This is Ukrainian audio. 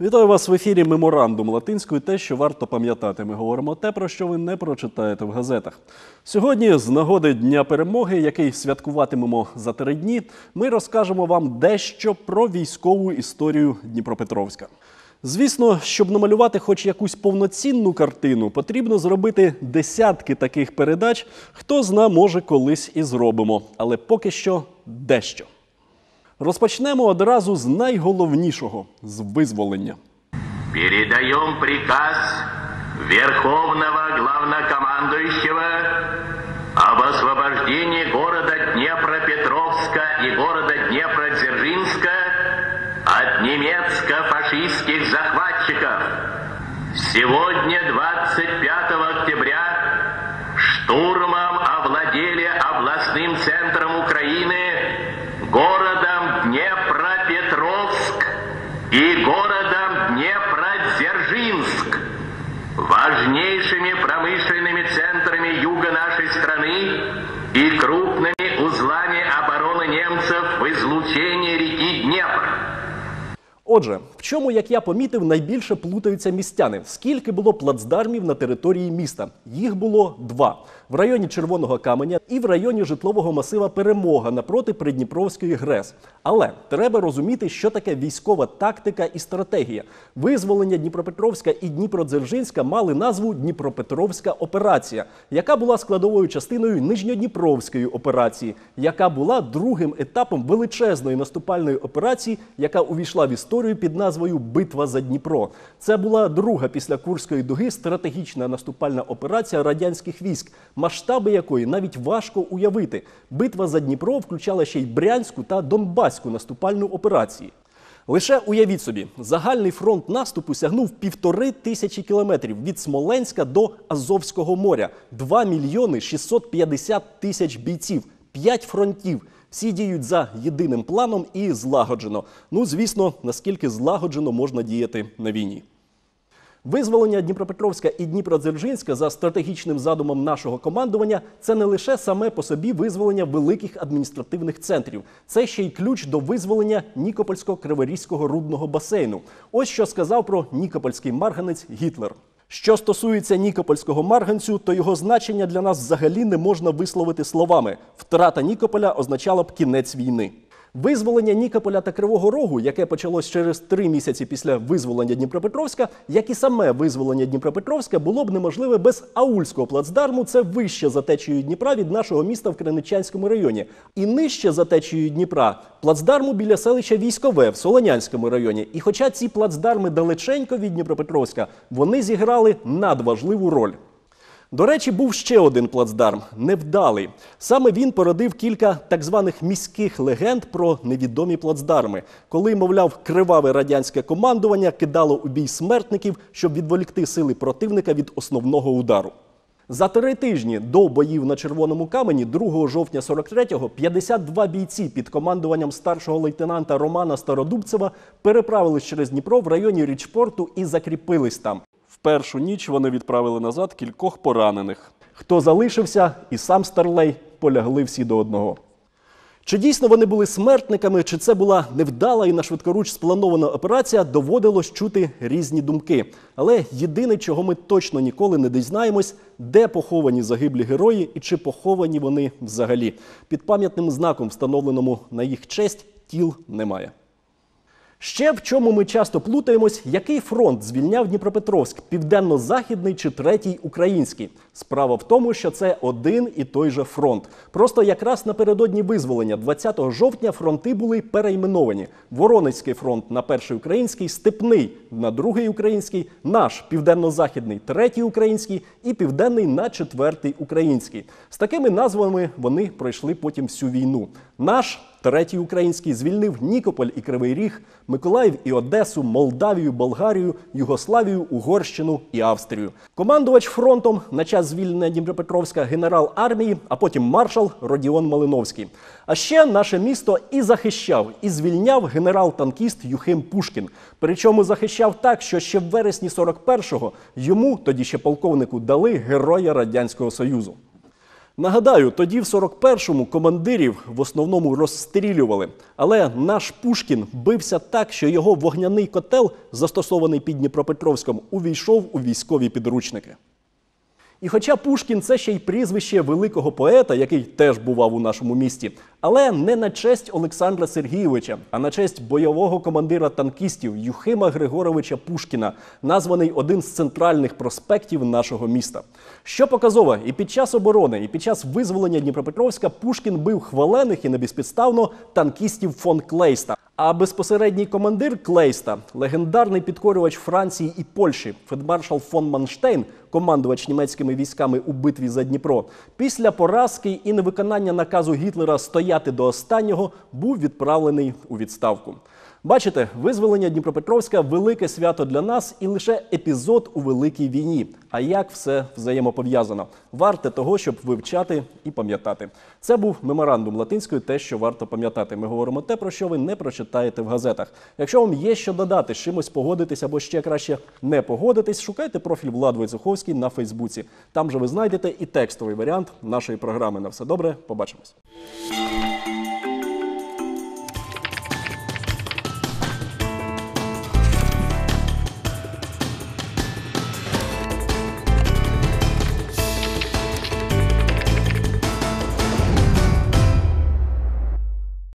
Вітаю вас в ефірі Меморандум латинською. Те, що варто пам'ятати. Ми говоримо те, про що ви не прочитаєте в газетах. Сьогодні, з нагоди Дня перемоги, який святкуватимемо за три дні, ми розкажемо вам дещо про військову історію Дніпропетровська. Звісно, щоб намалювати хоч якусь повноцінну картину, потрібно зробити десятки таких передач. Хто зна, може, колись і зробимо, але поки що дещо. Розпочнемо одразу з найголовнішого з визволення. Передаем приказ Верховного Главнокомандующего об освобождении города Днепропетровска и города Днепродзержинска от немецко-фашистских захватчиков. Сегодня, 25 октября, штурмом и городом Днепродзержинск, важнейшими промышленными центрами юга нашей страны и крупными узлами обороны немцев в излучении реки Днепр. Отже, в чому, як я помітив, найбільше плутаються містяни? Скільки було плацдармів на території міста? Їх було два в районі Червоного Каменя і в районі житлового масива Перемога напроти Придніпровської ГРЕС. Але треба розуміти, що таке військова тактика і стратегія. Визволення Дніпропетровська і Дніпродзержинська мали назву Дніпропетровська операція, яка була складовою частиною Нижньодніпровської операції, яка була другим етапом величезної наступальної операції, яка увійшла в історію під назвою Битва за Дніпро. Це була друга після Курської дуги стратегічна наступальна операція радянських військ, масштаби якої навіть важко уявити. Битва за Дніпро включала ще й Брянську та Донбаську наступальну операції. Лише уявіть собі, загальний фронт наступу сягнув півтори тисячі кілометрів від Смоленська до Азовського моря, 2 мільйони 650 тисяч бійців, 5 фронтів. Всі діють за єдиним планом і злагоджено. Ну, звісно, наскільки злагоджено можна діяти на війні. Визволення Дніпропетровська і Дніпродзержинська за стратегічним задумом нашого командування це не лише саме по собі визволення великих адміністративних центрів, це ще й ключ до визволення Нікопольського криворізького рудного басейну. Ось що сказав про Нікопольський марганець Гітлер. Що стосується Нікопольського марганцю, то його значення для нас взагалі не можна висловити словами. Втрата Нікополя означала б кінець війни. Визволення Нікополя та Кривого Рогу, яке почалось через три місяці після визволення Дніпропетровська, як і саме визволення Дніпропетровська, було б неможливе без Аульського плацдарму. Це вище за течією Дніпра від нашого міста в Криничанському районі, і нижче за течією Дніпра плацдарму біля селища Військове в Солонянському районі. І хоча ці плацдарми далеченько від Дніпропетровська, вони зіграли надважливу роль. До речі, був ще один плацдарм невдалий. Саме він породив кілька так званих міських легенд про невідомі плацдарми, коли, мовляв, криваве радянське командування кидало у бій смертників, щоб відволікти сили противника від основного удару. За три тижні до боїв на червоному камені, 2 жовтня 43-го, 52 бійці під командуванням старшого лейтенанта Романа Стародубцева переправились через Дніпро в районі Річпорту і закріпились там. В першу ніч вони відправили назад кількох поранених. Хто залишився, і сам Старлей полягли всі до одного. Чи дійсно вони були смертниками, чи це була невдала і на швидкоруч спланована операція, доводилось чути різні думки. Але єдине, чого ми точно ніколи не дізнаємось, де поховані загиблі герої і чи поховані вони взагалі. Під пам'ятним знаком, встановленому на їх честь, тіл немає. Ще в чому ми часто плутаємось, який фронт звільняв Дніпропетровськ, південно-західний чи третій український. Справа в тому, що це один і той же фронт. Просто якраз напередодні визволення, 20 жовтня, фронти були перейменовані. Воронезький фронт на перший український, степний на другий український, наш південно-західний, третій український і південний на четвертий український. З такими назвами вони пройшли потім всю війну. Наш Третій український звільнив Нікополь і Кривий Ріг, Миколаїв і Одесу, Молдавію, Болгарію, Югославію, Угорщину і Австрію. Командувач фронтом на час звільнення Дніпропетровська генерал армії, а потім маршал Родіон Малиновський. А ще наше місто і захищав, і звільняв генерал-танкіст Юхим Пушкін. Причому захищав так, що ще в вересні 41-го йому, тоді ще полковнику, дали Героя Радянського Союзу. Нагадаю, тоді в 41-му командирів в основному розстрілювали. Але наш Пушкін бився так, що його вогняний котел, застосований під Дніпропетровськом, увійшов у військові підручники. І хоча Пушкін це ще й прізвище великого поета, який теж бував у нашому місті, але не на честь Олександра Сергійовича, а на честь бойового командира танкістів Юхима Григоровича Пушкіна, названий один з центральних проспектів нашого міста. Що показово, і під час оборони, і під час визволення Дніпропетровська Пушкін бив хвалених і небезпідставно танкістів фон Клейста. А безпосередній командир Клейста, легендарний підкорювач Франції і Польщі, фельдмаршал фон Манштейн, командувач німецькими військами у битві за Дніпро, після поразки і невиконання наказу Гітлера стояти до останнього, був відправлений у відставку. Бачите, визволення Дніпропетровська велике свято для нас і лише епізод у великій війні. А як все взаємопов'язано? Варте того, щоб вивчати і пам'ятати. Це був меморандум латинською, те, що варто пам'ятати. Ми говоримо те, про що ви не прочитаєте в газетах. Якщо вам є що додати, з чимось погодитись або ще краще не погодитись, шукайте профіль Влад Войцеховський на Фейсбуці. Там же ви знайдете і текстовий варіант нашої програми. На все добре, побачимось.